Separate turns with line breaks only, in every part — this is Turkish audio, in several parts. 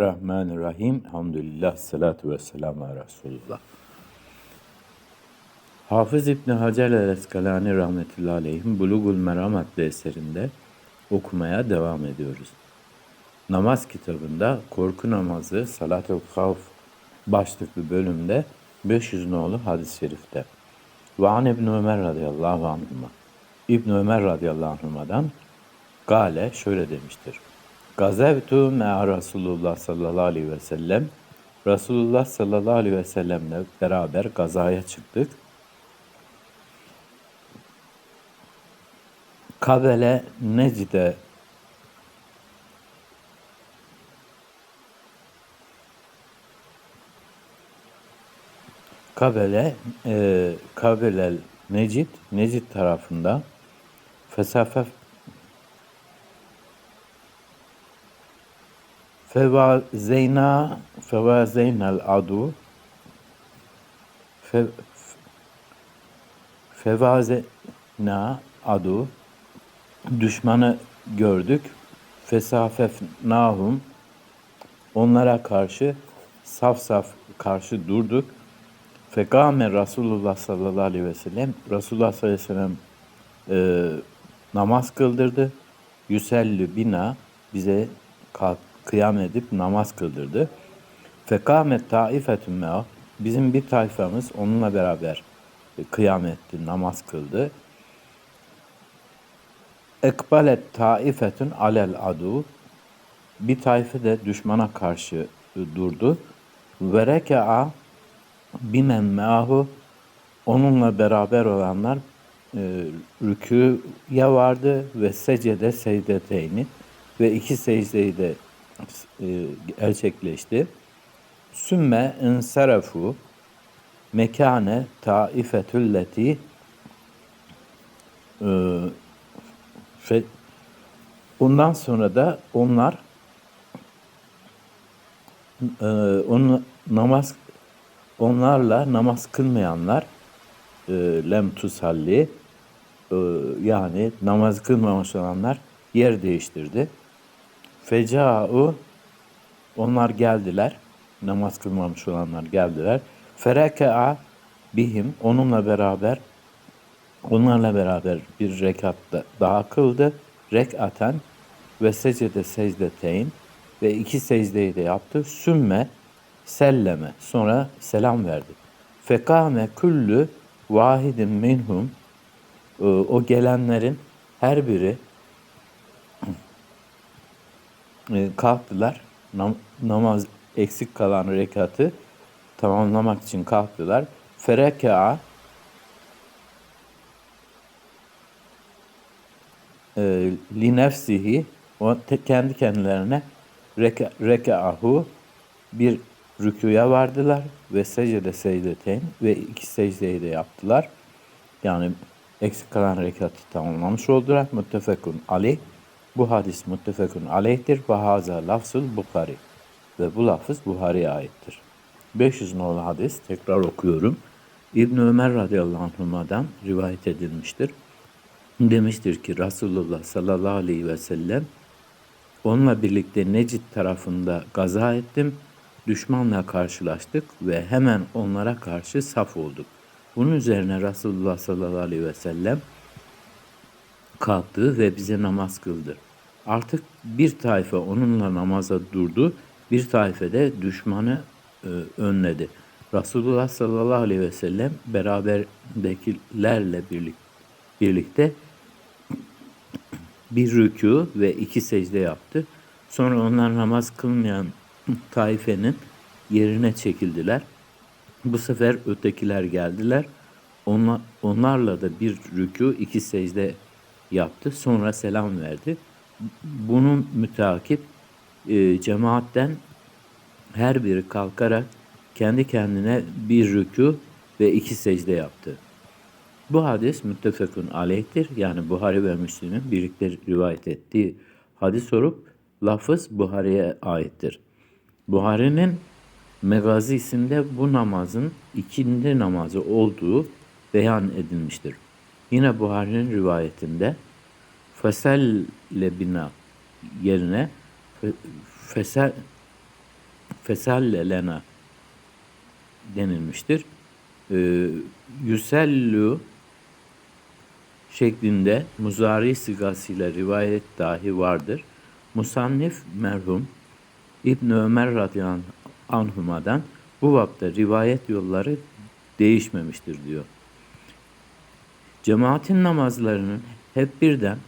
Rahmanirrahim. Elhamdülillah. Salatu ve selamu Resulullah. Hafız İbni Hacer el-Eskalani rahmetullahi aleyhim Bulugul Meram adlı eserinde okumaya devam ediyoruz. Namaz kitabında korku namazı Salat-ı Havf başlıklı bölümde 500 nolu hadis-i şerifte. Ve an İbn Ömer radıyallahu anhuma. İbn Ömer radıyallahu anhuma'dan Gale şöyle demiştir. Gazevtu me'a Resulullah sallallahu aleyhi ve sellem. Resulullah sallallahu aleyhi ve sellemle beraber gazaya çıktık. Kabele Necde Kabele e, Kabelel Necid Necid tarafında Fesafe Fevazeyna Fevazeynel adu Fe, Fevazena adu düşmanı gördük. Fesafefnahum onlara karşı saf saf karşı durduk. Fekame Resulullah sallallahu aleyhi ve sellem Resulullah sallallahu aleyhi ve sellem e, namaz kıldırdı. Yüsellü bina bize kalk, kıyam edip namaz kıldırdı. Fekamet taifetun mea bizim bir tayfamız onunla beraber kıyam etti, namaz kıldı. Ekbalet taifetun alel adu bir tayfe de düşmana karşı durdu. Ve reka'a bimen meahu onunla beraber olanlar e, rüküye vardı ve secde secdeteyni ve iki secdeyi de e, gerçekleşti. Sümme insarafu mekane taifetülleti e, fe, Ondan sonra da onlar e, onu namaz onlarla namaz kılmayanlar e, lem tusalli e, yani namaz kılmamış olanlar yer değiştirdi. Feca'u onlar geldiler. Namaz kılmamış olanlar geldiler. Fereke'a bihim onunla beraber onlarla beraber bir rekat daha kıldı. Rekaten ve secde secdeteyn ve iki secdeyi de yaptı. Sümme selleme sonra selam verdi. Fekame küllü vahidin minhum e, o gelenlerin her biri e, kalktılar. Nam namaz eksik kalan rekatı tamamlamak için kalktılar. Fereka e, li nefsihi o te, kendi kendilerine reka, rekaahu bir rükuya vardılar ve secde secdeteyn ve iki secdeyi de yaptılar. Yani eksik kalan rekatı tamamlamış oldular. Muttefekun aleyh. Bu hadis muttefekun aleyhtir ve haza lafzul Bukhari. Ve bu lafız Buhari'ye aittir. 500 nolu hadis tekrar okuyorum. İbn Ömer radıyallahu anhuma'dan rivayet edilmiştir. Demiştir ki Resulullah sallallahu aleyhi ve sellem onunla birlikte Necid tarafında gaza ettim. Düşmanla karşılaştık ve hemen onlara karşı saf olduk. Bunun üzerine Resulullah sallallahu aleyhi ve sellem kalktı ve bize namaz kıldı. Artık bir tayfa onunla namaza durdu, bir tayfe de düşmanı e, önledi. Resulullah sallallahu aleyhi ve sellem beraberdekilerle birlik, birlikte bir rükû ve iki secde yaptı. Sonra onlar namaz kılmayan taifenin yerine çekildiler. Bu sefer ötekiler geldiler. Onlar, onlarla da bir rükû, iki secde yaptı. Sonra selam verdi. Bunun müteakip e, cemaatten her biri kalkarak kendi kendine bir rükû ve iki secde yaptı. Bu hadis müttefekun aleyhtir. Yani Buhari ve Müslim'in birlikte rivayet ettiği hadis olup lafız Buhari'ye aittir. Buhari'nin Megazisinde bu namazın ikindi namazı olduğu beyan edilmiştir. Yine Buhari'nin rivayetinde feselle bina yerine fesel fesalle lena denilmiştir. Ee, yüsellu şeklinde muzari sigasıyla rivayet dahi vardır. Musannif merhum İbn Ömer radıyallahu anhuma'dan bu vapta rivayet yolları değişmemiştir diyor. Cemaatin namazlarının hep birden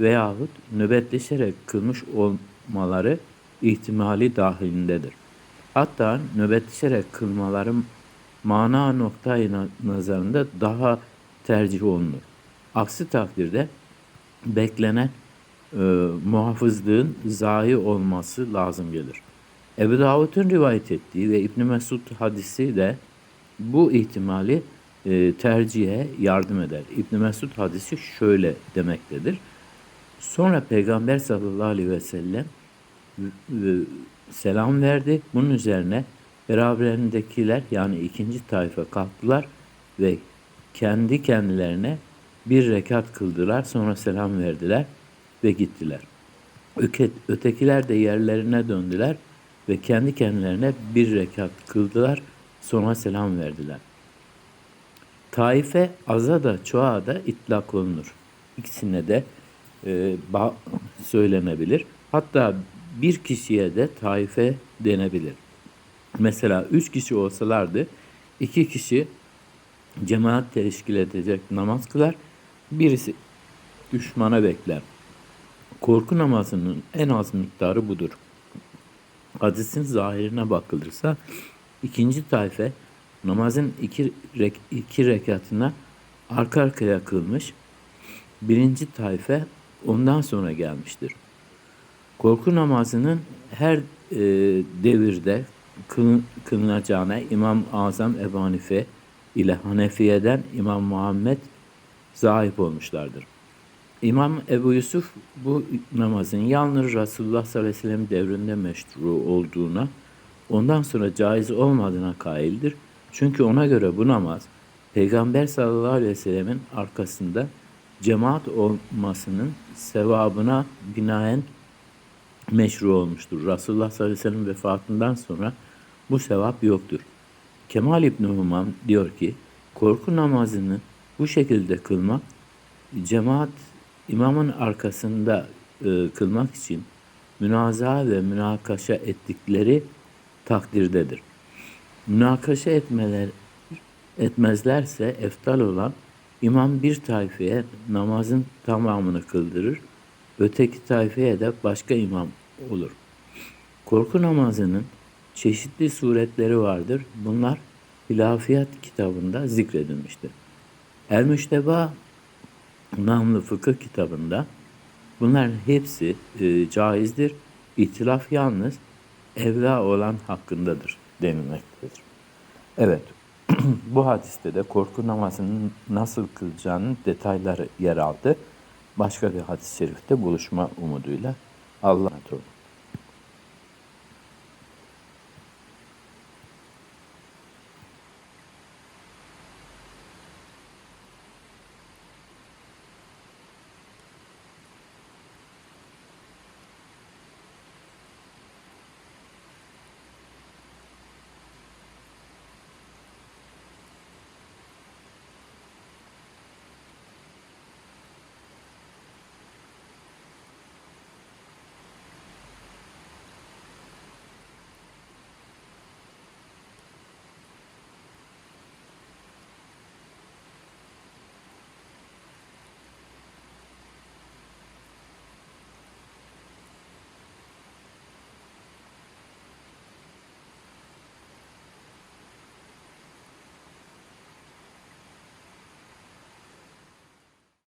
veyahut nöbetleşerek kılmış olmaları ihtimali dahilindedir. Hatta nöbetleşerek kılmaların mana noktayı na- nazarında daha tercih olunur. Aksi takdirde beklenen e, muhafızlığın zayi olması lazım gelir. Ebu Davud'un rivayet ettiği ve İbn Mesud hadisi de bu ihtimali e, tercihe yardım eder. İbn Mesud hadisi şöyle demektedir. Sonra Peygamber sallallahu aleyhi ve sellem e, selam verdi. Bunun üzerine beraberindekiler yani ikinci tayfa kalktılar ve kendi kendilerine bir rekat kıldılar. Sonra selam verdiler ve gittiler. Ötekiler de yerlerine döndüler ve kendi kendilerine bir rekat kıldılar. Sonra selam verdiler. Taife aza da çoğa da itlak olunur. İkisine de e, söylenebilir. Hatta bir kişiye de taife denebilir. Mesela üç kişi olsalardı iki kişi cemaat teşkil edecek namaz kılar. Birisi düşmana bekler. Korku namazının en az miktarı budur. Hadisin zahirine bakılırsa ikinci tayfe namazın iki, rek, iki rekatına arka arkaya kılmış. Birinci tayfe ondan sonra gelmiştir. Korku namazının her e, devirde kılın, kılınacağına İmam Azam Ebu Hanife ile Hanefiye'den İmam Muhammed zahip olmuşlardır. İmam Ebu Yusuf bu namazın yalnız Resulullah sallallahu aleyhi ve sellem devrinde meşru olduğuna, ondan sonra caiz olmadığına kaildir. Çünkü ona göre bu namaz Peygamber sallallahu aleyhi ve sellemin arkasında cemaat olmasının sevabına binaen meşru olmuştur. Resulullah sallallahu aleyhi ve sellem vefatından sonra bu sevap yoktur. Kemal İbni Humam diyor ki, korku namazını bu şekilde kılmak, cemaat imamın arkasında e, kılmak için münaza ve münakaşa ettikleri takdirdedir. Münakaşa etmeler etmezlerse eftal olan imam bir tayfeye namazın tamamını kıldırır, öteki tayfeye de başka imam olur. Korku namazının çeşitli suretleri vardır. Bunlar Hilafiyat kitabında zikredilmiştir. El Müşteba namlı fıkıh kitabında bunların hepsi e, caizdir. İtilaf yalnız evla olan hakkındadır denilmektedir. Evet, bu hadiste de korku namazının nasıl kılacağının detayları yer aldı. Başka bir hadis-i şerifte buluşma umuduyla Allah'a emanet.